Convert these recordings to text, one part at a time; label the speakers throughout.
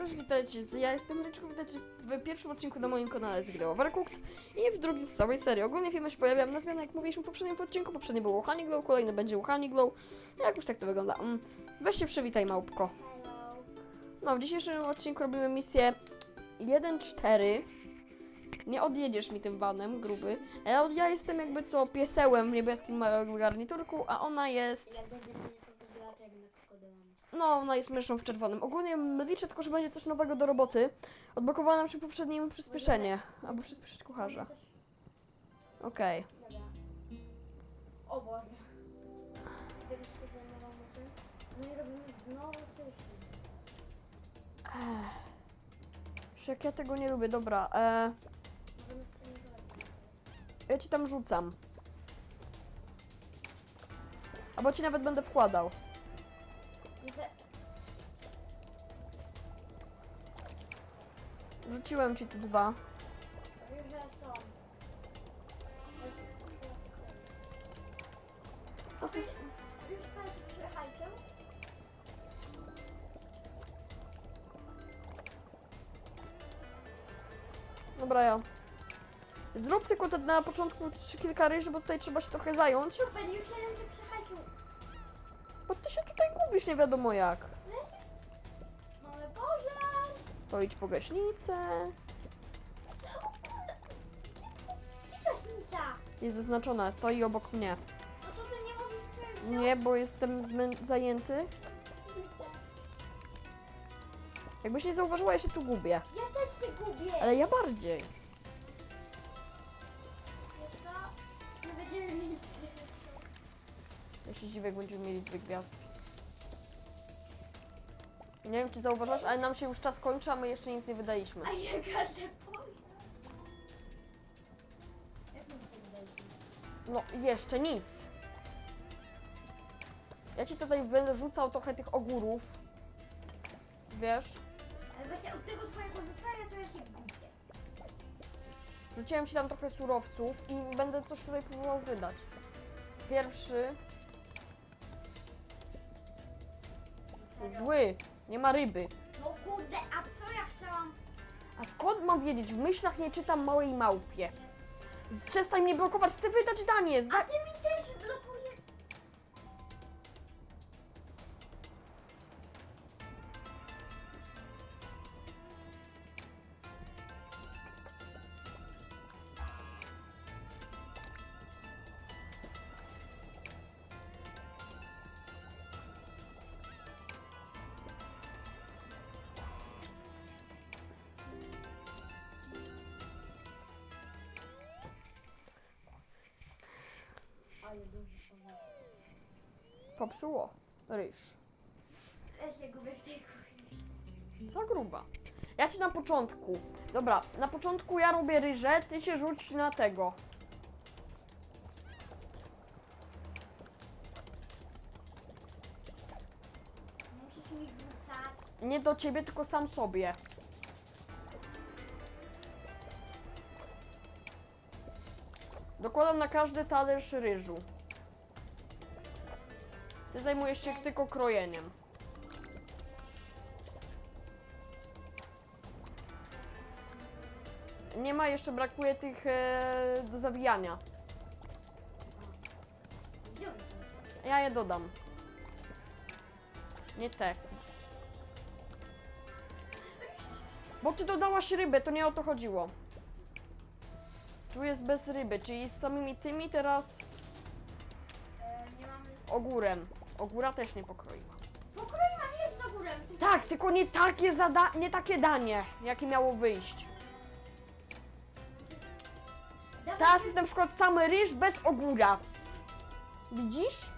Speaker 1: Cześć, witajcie, ja jestem Ryczku, witajcie w pierwszym odcinku na moim kanale z gry Overcooked i w drugim z całej serii. Ogólnie filmy się pojawiają na zmianę, jak mówiliśmy w poprzednim odcinku, poprzednie było Honey Glow, kolejny będzie Honey Glow, no jakoś tak to wygląda. Mm, Weź się przywitaj, małpko. No, w dzisiejszym odcinku robimy misję 1-4. Nie odjedziesz mi tym vanem, gruby. Ja, ja jestem jakby co piesełem w niebieskim garniturku, a ona jest...
Speaker 2: Jak będzie mnie to wygląda jak na krokodylami.
Speaker 1: No, ona jest myszą w czerwonym. Ogólnie liczę tylko, że będzie coś nowego do roboty. Odblokowałam przy poprzednim przyspieszenie. Albo przyspieszyć kucharza. Okej.
Speaker 2: Dobra. O Boże. Kiedyś się zajmowałam tym. No i robimy znowu sushi.
Speaker 1: Ech. Już Jak ja tego nie lubię, dobra. E,
Speaker 2: Możemy z tym zrobić.
Speaker 1: ja ci tam rzucam. Albo ci nawet będę wkładał. Rzuciłem ci tu dwa. No to. Dobra, ja. Zrób tylko te na początku kilka ryży, bo tutaj trzeba się trochę zająć.
Speaker 2: Już się.
Speaker 1: Bo ty się tutaj gubisz nie wiadomo jak.
Speaker 2: Mamy pożar.
Speaker 1: To idź po gaśnicę.
Speaker 2: Gaśnica.
Speaker 1: Jest zaznaczona, stoi obok mnie.
Speaker 2: No to ty nie możesz przejść.
Speaker 1: Nie, bo jestem zmę- zajęty. Jakbyś nie zauważyła, ja się tu gubię.
Speaker 2: Ja też się gubię.
Speaker 1: Ale ja bardziej. Ja się dziwię, jak będziemy mieli dwie gwiazdki. Nie wiem, czy zauważyłaś, ale nam się już czas kończy, a my jeszcze nic nie wydaliśmy.
Speaker 2: A ja każdy. Jak to?
Speaker 1: No, jeszcze nic. Ja ci tutaj będę rzucał trochę tych ogórów. Wiesz?
Speaker 2: Ale właśnie od tego twojego rzucania to ja się gubię.
Speaker 1: Rzuciłem ci tam trochę surowców i będę coś tutaj próbował wydać. Pierwszy. Zły. Nie ma ryby.
Speaker 2: No kurde, a co ja chciałam?
Speaker 1: A skąd mam wiedzieć? W myślach nie czytam małej małpie. Przestań mnie blokować, chcę wydać danie. Zda-
Speaker 2: A ty mi Ale duży pożar.
Speaker 1: Popsuło. Ryż.
Speaker 2: Ja się gubię w tej kuchni.
Speaker 1: Za gruba. Ja ci na początku. Dobra, na początku ja robię ryżę, ty się rzuć na tego.
Speaker 2: Musisz mi rzucać.
Speaker 1: Nie do ciebie, tylko sam sobie. Dokładam na każdy talerz ryżu. Ty zajmujesz się tylko krojeniem. Nie ma, jeszcze brakuje tych e, do zawijania. Ja je dodam. Nie te. Bo ty dodałaś rybę, to nie o to chodziło. Tu jest bez ryby, czyli z samymi tymi teraz
Speaker 2: E, nie mamy...
Speaker 1: ogórem. Ogóra też nie pokroiła.
Speaker 2: Pokroiła nie jest na górę. Tu-
Speaker 1: Tak, tylko nie takie zada nie takie danie, jakie miało wyjść.
Speaker 2: Dawaj,
Speaker 1: Teraz jest na przykład sam ryż bez ogóra. Widzisz?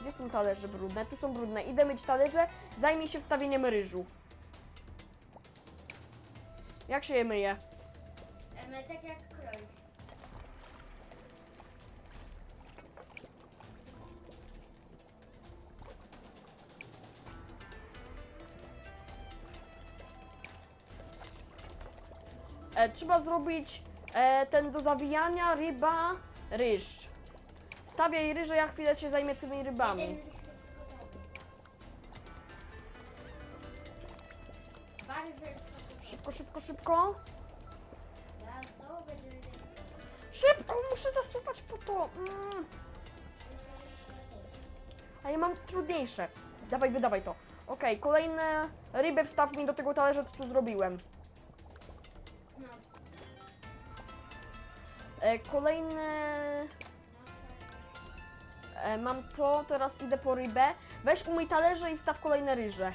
Speaker 1: Gdzie są talerze brudne? Tu są brudne. Idę myć talerze, zajmij się wstawieniem ryżu. Jak się je myje?
Speaker 2: Tak jak.
Speaker 1: E, trzeba zrobić e, ten do zawijania, ryba, ryż. Stawiaj ryże, ja chwilę się zajmę tymi rybami. Szybko, szybko, szybko. Muszę zasuwać po to. Mm. A ja mam trudniejsze. Dawaj, wydawaj to. Okej, kolejne rybę wstaw mi do tego talerza, co tu zrobiłem. E, kolejne... E, mam to, teraz idę po rybę. Weź umyj talerze i wstaw kolejne ryże.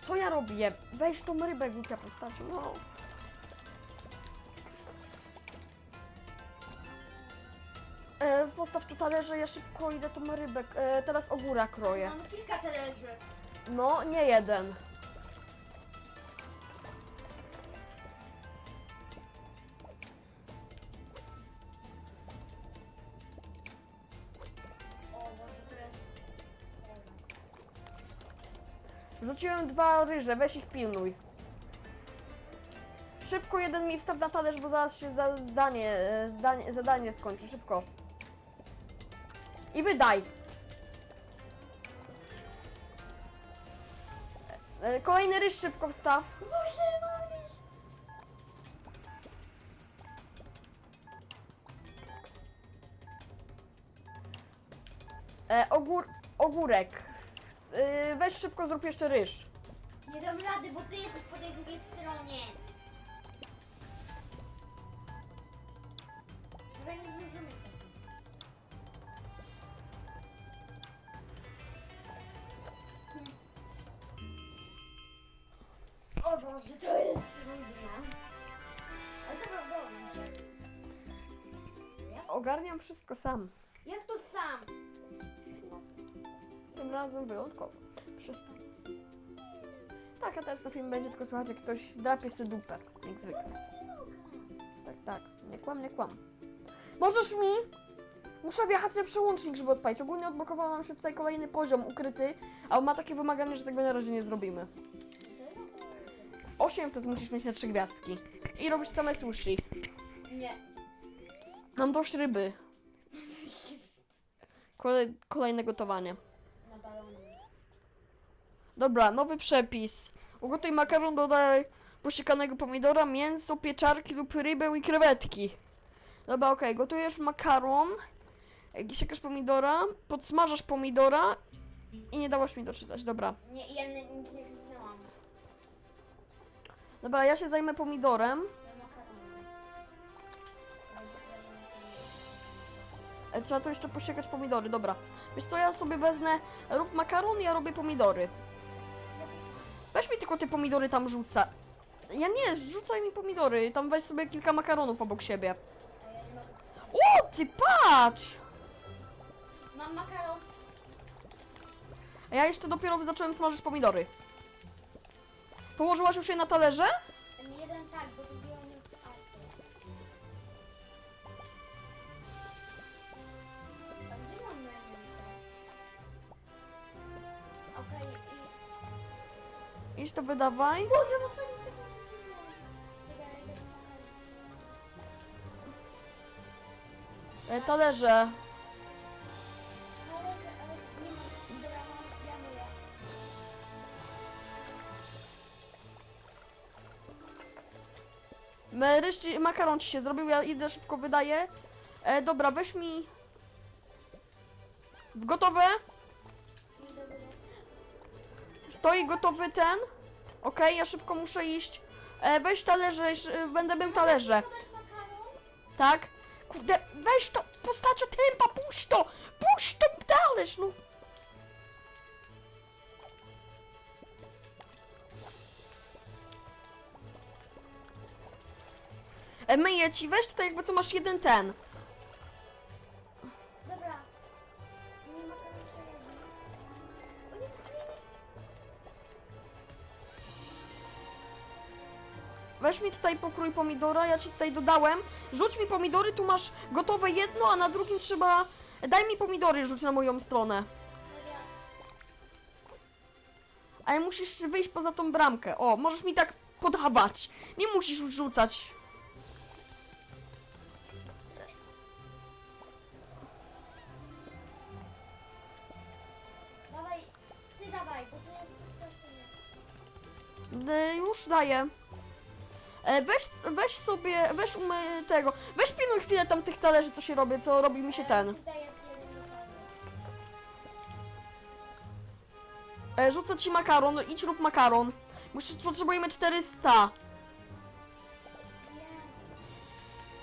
Speaker 1: Co ja robię? Weź tą rybę, głupia postaci, no. E, postaw tu talerze, ja szybko idę tą rybę. E, teraz ogóra kroję.
Speaker 2: Mam kilka talerzy.
Speaker 1: No, nie jeden.
Speaker 2: O, Boże, to jest...
Speaker 1: Rzuciłem dwa ryże, weź ich pilnuj. Szybko jeden mi wstaw na talerz, bo zaraz się za- zdanie, e, zdanie, zadanie skończy. Szybko. I wydaj. E, Kolejny ryż szybko wstaw.
Speaker 2: Mamy!
Speaker 1: E, ogór, ogórek. E, weź szybko zrób jeszcze ryż.
Speaker 2: Nie dam rady, bo ty jesteś po tej drugiej stronie. Chyba nie Boże, to jest trudne. Ale to było
Speaker 1: Ogarniam wszystko sam.
Speaker 2: Jak to sam?
Speaker 1: Tym razem wyjątkowo. Przestań. Tak, a teraz na film będzie tylko słychać, jak ktoś drapie sobie dupę. Jak zwykle. Tak, tak. Nie kłam, nie kłam. Możesz mi? Muszę wjechać na przełącznik, żeby odpalić. Ogólnie odblokował nam się tutaj kolejny poziom ukryty, a on ma takie wymaganie, że tego na razie nie zrobimy. 800 musisz mieć na trzy gwiazdki. I robić same sushi.
Speaker 2: Nie.
Speaker 1: Mam dość ryby. Kolej, kolejne gotowanie.
Speaker 2: Na balonie.
Speaker 1: Dobra, nowy przepis. Ugotuj makaron, dodaj posiekanego pomidora, mięso, pieczarki lub rybę i krewetki. Dobra, okej, gotujesz makaron, siekasz pomidora, podsmażasz pomidora i nie dałaś mi doczytać, dobra.
Speaker 2: Nie, ja nie- nie kliknęłam.
Speaker 1: Dobra, ja się zajmę pomidorem. E, Trzeba tu jeszcze posiekać pomidory, dobra. Wiesz co, ja sobie wezmę, rób makaron, ja robię pomidory. Weź mi tylko te pomidory tam rzuca. Ja nie, rzucaj mi pomidory, tam weź sobie kilka makaronów obok siebie. O, ty patrz!
Speaker 2: Mam makaron.
Speaker 1: A ja jeszcze dopiero zacząłem smażyć pomidory. Położyłaś już je na talerze?
Speaker 2: Ten jeden tak, bo nie wstawcie. A gdzie mam mięso? Okej, i...
Speaker 1: Idź to wydawaj.
Speaker 2: Boże, bo pani tego nie zrobiła. Czekaj, ja idę po makaron.
Speaker 1: E, talerze. Ryż ci, makaron ci się zrobił, ja idę szybko wydaję. E, dobra, weź mi... Gotowe? Stoi gotowy ten. Okej, ja szybko muszę iść. E, weź talerze, e, będę mył talerze. Tak? Kurde, weź to, postaciu tempa, puść to! Puść to talerz, no! E, myję ci, weź tutaj jakby co masz jeden ten.
Speaker 2: Dobra. Nie makaron się jedno. O nie, nie, nie.
Speaker 1: Weź mi tutaj pokrój pomidora, ja ci tutaj dodałem. Rzuć mi pomidory, tu masz gotowe jedno, a na drugim trzeba... Daj mi pomidory, rzuć na moją stronę.
Speaker 2: Dobra.
Speaker 1: Ale musisz wyjść poza tą bramkę. O, możesz mi tak podawać. Nie musisz już rzucać. Już daję. E, weź, weź sobie, weź umy tego, weź pilnuj chwilę tam tych talerzy, co się robi, co robi mi się ten. E, rzucę ci makaron, no idź rób makaron. Musisz, potrzebujemy 400.
Speaker 2: Nie.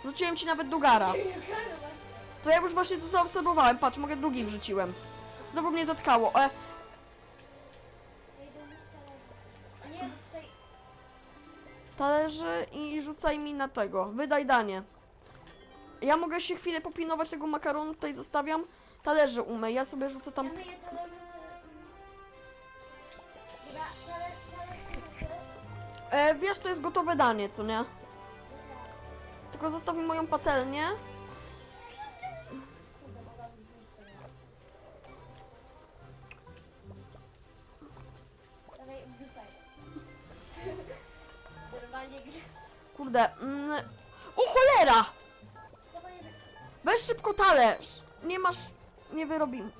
Speaker 1: Rzuciłem ci nawet dugara. To ja już właśnie to zaobserwowałem, patrz, mogę drugi wrzuciłem. Znowu mnie zatkało. E,
Speaker 2: talerze
Speaker 1: i rzucaj mi na tego. Wydaj danie. Ja mogę się chwilę popinować tego makaronu, tutaj zostawiam. Talerze umyj, ja sobie rzucę tam...
Speaker 2: Ja myję talerze... Dobra, talerz, talerz, talerz.
Speaker 1: E, wiesz, to jest gotowe danie, co nie? Tylko zostaw mi moją patelnię.
Speaker 2: Normalnie.
Speaker 1: Kurde. Mm, o cholera! Weź szybko talerz. Nie masz... Nie wyrobimy.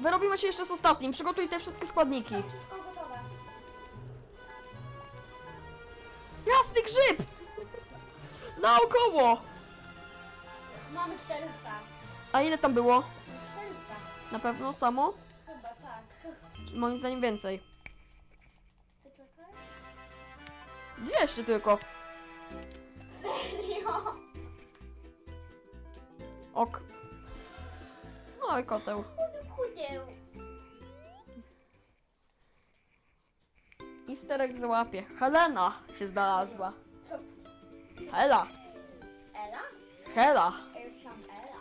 Speaker 1: Wyrobimy się jeszcze z ostatnim. Przygotuj te wszystkie składniki.
Speaker 2: To wszystko gotowe.
Speaker 1: Jasny grzyb! Naokoło!
Speaker 2: Mamy 400.
Speaker 1: A ile tam było?
Speaker 2: 400.
Speaker 1: Na pewno samo?
Speaker 2: Chyba tak.
Speaker 1: Moim zdaniem więcej. 200 tylko.
Speaker 2: Serio?
Speaker 1: Ok. No i koteł.
Speaker 2: Chudeł.
Speaker 1: I sterek złapie. Helena się znalazła. Hela.
Speaker 2: Ela?
Speaker 1: Hela.
Speaker 2: Sam Ela.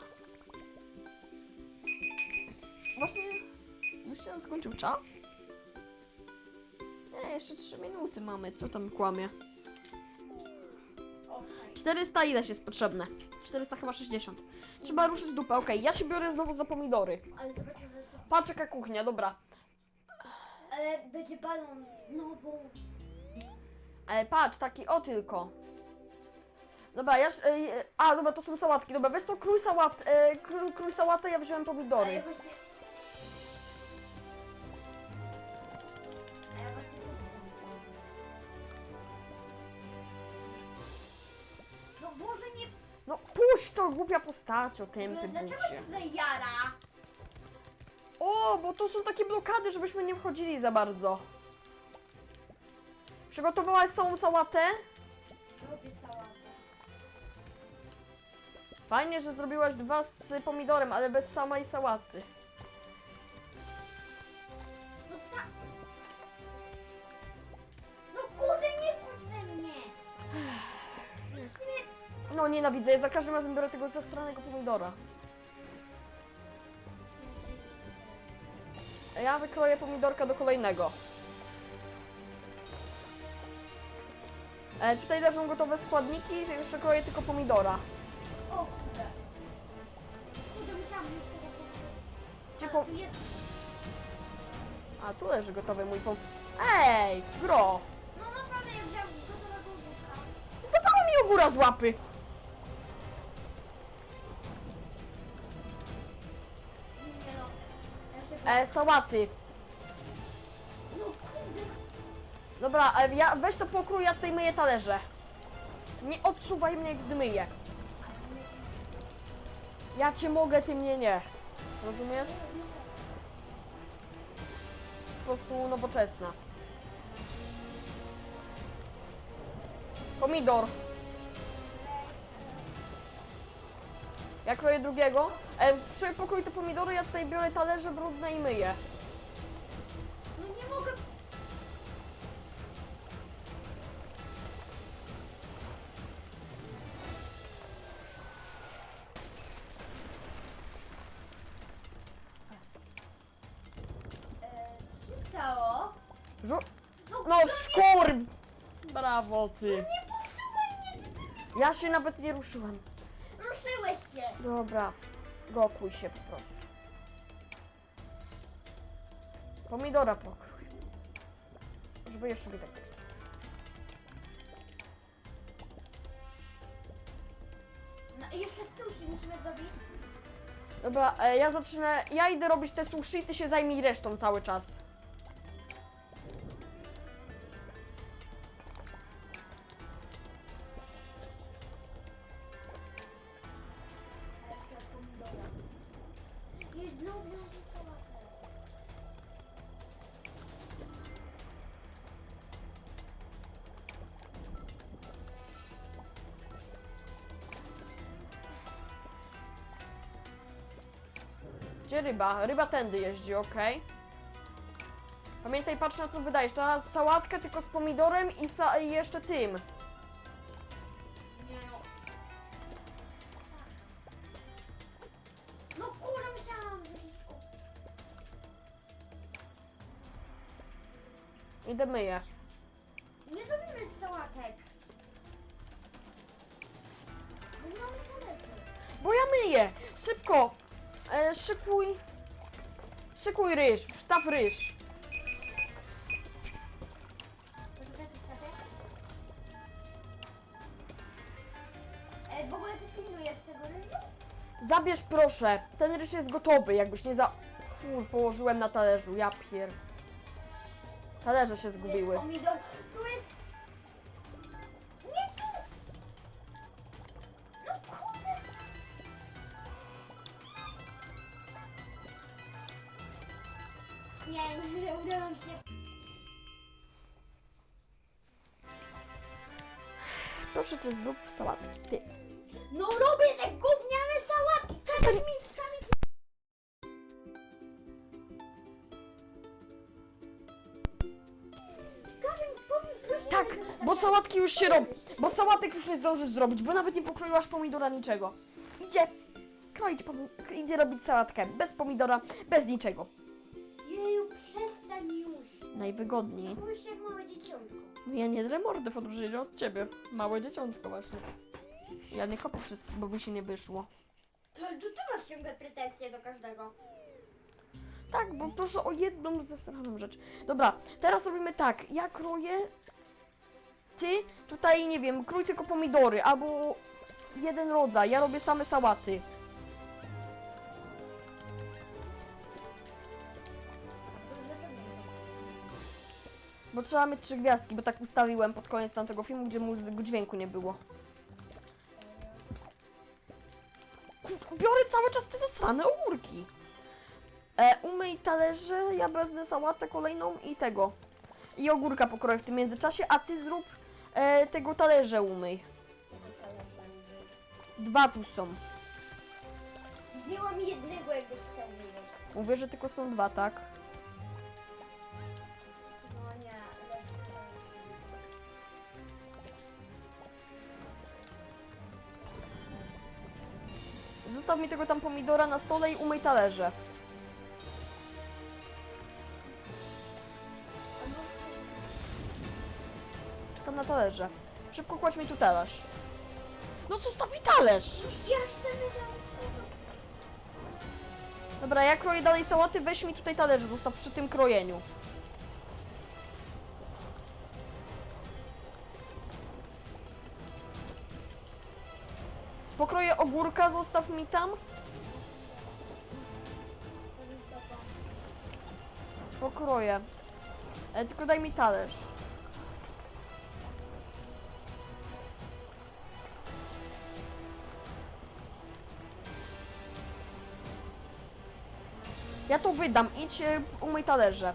Speaker 1: Właśnie już się skończył czas? Jeszcze 3 minuty mamy. Co tam kłamie?
Speaker 2: Okej.
Speaker 1: 400 ile jest potrzebne? 400 chyba 60. Trzeba ruszyć dupę. Okej, ja się biorę znowu za pomidory.
Speaker 2: Ale.
Speaker 1: Patrz jaka kuchnia, dobra.
Speaker 2: Ale będzie balon znowu.
Speaker 1: Ale patrz, taki o tylko. Dobra, ja... e, a, dobra, to są sałatki. Dobra, wiesz co, krój sałat... E, krój, krój sałatę, ja wziąłem pomidory.
Speaker 2: właśnie... No
Speaker 1: puść to, głupia postacio, tym ty
Speaker 2: Dlaczego
Speaker 1: bucie.
Speaker 2: się tutaj jara?
Speaker 1: O, bo to są takie blokady, żebyśmy nie wchodzili za bardzo. Przygotowałaś całą sałatę?
Speaker 2: Robię sałatę.
Speaker 1: Fajnie, że zrobiłaś dwa z pomidorem, ale bez samej sałaty. Nienawidzę, ja za każdym razem biorę tego zastranego pomidora. A Ja wykroję pomidorka do kolejnego. E, tutaj leżą gotowe składniki, jeszcze kroję tylko pomidora.
Speaker 2: O kurde. Kurde, musiałam
Speaker 1: Gdzie po...
Speaker 2: jest...
Speaker 1: A, tu leży gotowy mój pom... Ej, gro!
Speaker 2: No naprawdę, ja wziąłem gotowego ogórka.
Speaker 1: Zapało mi ogóra z łapy! E, sałaty.
Speaker 2: No.
Speaker 1: Dobra, e, ja, weź to pokrój, ja tutaj myję talerze. Nie odsuwaj mnie, gdy myję. Ja cię mogę, ty mnie nie. Rozumiesz? Po prostu nowoczesna. Pomidor. Ja kroję drugiego. E, przy- pokrój te pomidory, ja tutaj biorę talerze brudne i myję.
Speaker 2: No nie mogę. Eee, stało?
Speaker 1: Żu
Speaker 2: No,
Speaker 1: no skur! Brawo ty.
Speaker 2: nie, nie posłuchaj mnie.
Speaker 1: Ja się nawet nie ruszyłem.
Speaker 2: Ruszyłeś się.
Speaker 1: Dobra, gokuj się po prostu. Pomidora pokrój. Żeby jeszcze widać.
Speaker 2: No i jeszcze sushi musimy zrobić.
Speaker 1: Dobra, e, ja zacznę. Ja idę robić te sushi, ty się zajmij resztą cały czas. Ryba? Ryba tędy jeździ, okej. Pamiętaj, patrz na co wydajesz. To sałatkę tylko z pomidorem i, sa- i jeszcze tym.
Speaker 2: Nie no. No myślałam, że
Speaker 1: Idę myję. Szykuj. Szykuj ryż, wstaw ryż.
Speaker 2: Poczekaj, poczekaj. E, w ogóle ty pilnujesz tego ryżu?
Speaker 1: Zabierz proszę. Ten ryż jest gotowy, jakbyś nie za... Fuj, położyłem na talerzu, ja pier... Talerze się zgubiły.
Speaker 2: Jest pomidor. Tu jest... Nie, nie udało mi się.
Speaker 1: Proszę cię, zrób sałatę. Ty.
Speaker 2: No robię te gówniane sałatki! Każesz mi wstawić... Każesz mi pomóc...
Speaker 1: Tak, bo sałatki już się robi. Bo sałatek już nie zdążysz zrobić, bo nawet nie pokroiłaś pomidora niczego. Idzie kroić, idzie robić sałatkę. Bez pomidora, bez niczego.
Speaker 2: Przestań już.
Speaker 1: Najwygodniej.
Speaker 2: Mówisz jak małe dzieciątko.
Speaker 1: No Ja nie drę mordy w odróżnieniu od ciebie. Małe dzieciątko właśnie. Ja nie kopię wszystkich, bo by się nie wyszło.
Speaker 2: To, to ty masz ciągle pretensje do każdego.
Speaker 1: Tak, bo proszę o jedną zesraną rzecz. Dobra, teraz robimy tak. Ja kroję. Ty tutaj, nie wiem, krój tylko pomidory, albo jeden rodzaj. Ja robię same sałaty. Bo trzeba mieć trzy gwiazdki, bo tak ustawiłem pod koniec tamtego filmu, gdzie muzyki dźwięku nie było. Biorę cały czas te zasrane ogórki. E, umyj talerze, ja wezmę sałatę kolejną i tego. I ogórka pokroję w tym międzyczasie, a ty zrób e, tego talerze umyj. Dwa tu są.
Speaker 2: Wzięłam jednego, jakbyś chciał wyjeść.
Speaker 1: Mówię, że tylko są dwa, tak? Zostaw mi tego tam pomidora na stole i umyj talerze. Czekam na talerze. Szybko kładź mi tu talerz. No zostaw mi talerz!
Speaker 2: Ja chcę wiedzieć.
Speaker 1: Dobra, ja kroję dalej sałaty, weź mi tutaj talerze, zostaw przy tym krojeniu. Ogórka, zostaw mi tam. Pokroję. E, tylko daj mi talerz. Ja to wydam, idź e, umyj talerze.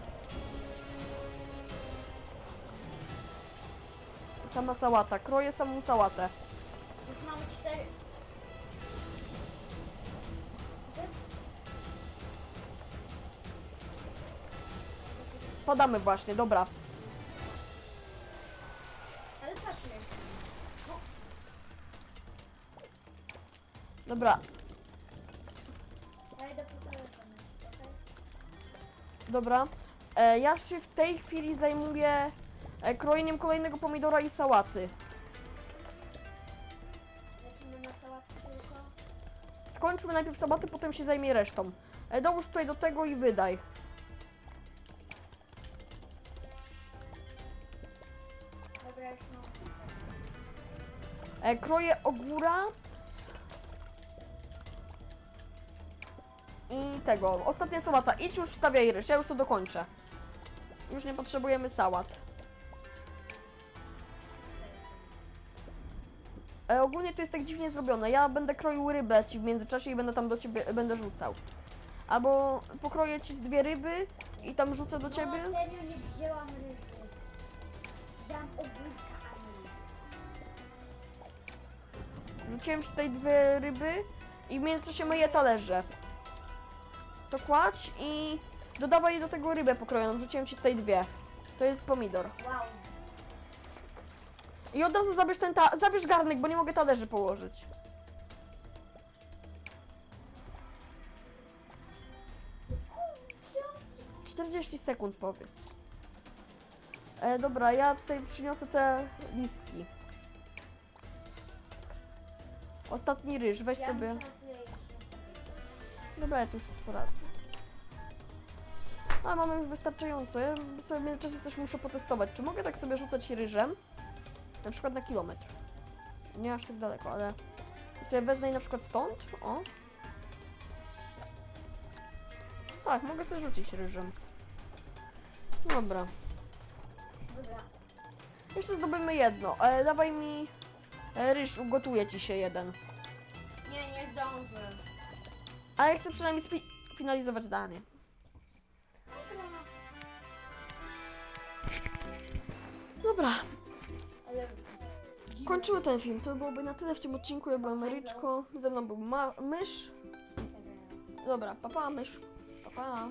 Speaker 1: Sama sałata, kroję samą sałatę.
Speaker 2: Już mamy cztery.
Speaker 1: Spadamy właśnie, dobra.
Speaker 2: Ale patrzmy.
Speaker 1: Dobra,
Speaker 2: Ja idę po telefon. okej?
Speaker 1: dobra. E, ja się w tej chwili zajmuję e, krojeniem kolejnego pomidora i sałaty.
Speaker 2: Lecimy na sałatkę tylko.
Speaker 1: Skończmy najpierw sałaty, potem się zajmie resztą. E, dołóż tutaj do tego i wydaj. E, kroję ogóra. i tego. Ostatnia sałata. Idź już wstawiaj ryż, ja już to dokończę. Już nie potrzebujemy sałat. E, ogólnie to jest tak dziwnie zrobione. Ja będę kroił rybę ci w międzyczasie i będę tam do ciebie będę rzucał. Albo pokroję ci z dwie ryby i tam rzucę do ciebie.
Speaker 2: No serio nie wzięłam ryży. Wziąłam ogórka, a nie.
Speaker 1: Rzuciłem ci tutaj dwie ryby i w międzyczasie myję talerze. To kładź i dodawaj do tego rybę pokrojoną. Rzuciłem ci tutaj dwie. To jest pomidor.
Speaker 2: Wow.
Speaker 1: I od razu zabierz ten ta zabierz garnek, bo nie mogę talerzy położyć. 40 sekund powiedz. E, dobra, ja tutaj przyniosę te listki. Ostatni ryż, weź sobie. Dobra, ja tu już poradzę. A mamy już wystarczająco. Ja sobie w międzyczasie coś muszę potestować. Czy mogę tak sobie rzucać ryżem? Na przykład na kilometr. Nie aż tak daleko, ale sobie wezmę i na przykład stąd. O. Tak, mogę sobie rzucić ryżem. Dobra.
Speaker 2: Dobra.
Speaker 1: Jeszcze zdobymy jedno. E, dawaj mi e, ryż, ugotuję ci się jeden.
Speaker 2: Nie, nie zdążę.
Speaker 1: Ale chcę przynajmniej spi- finalizować danie. Dobra,
Speaker 2: Ale...
Speaker 1: kończymy ten film. To byłoby na tyle w tym odcinku. Ja byłem Ryczko, ze mną był ma- mysz. Dobra, papa mysz. Papa.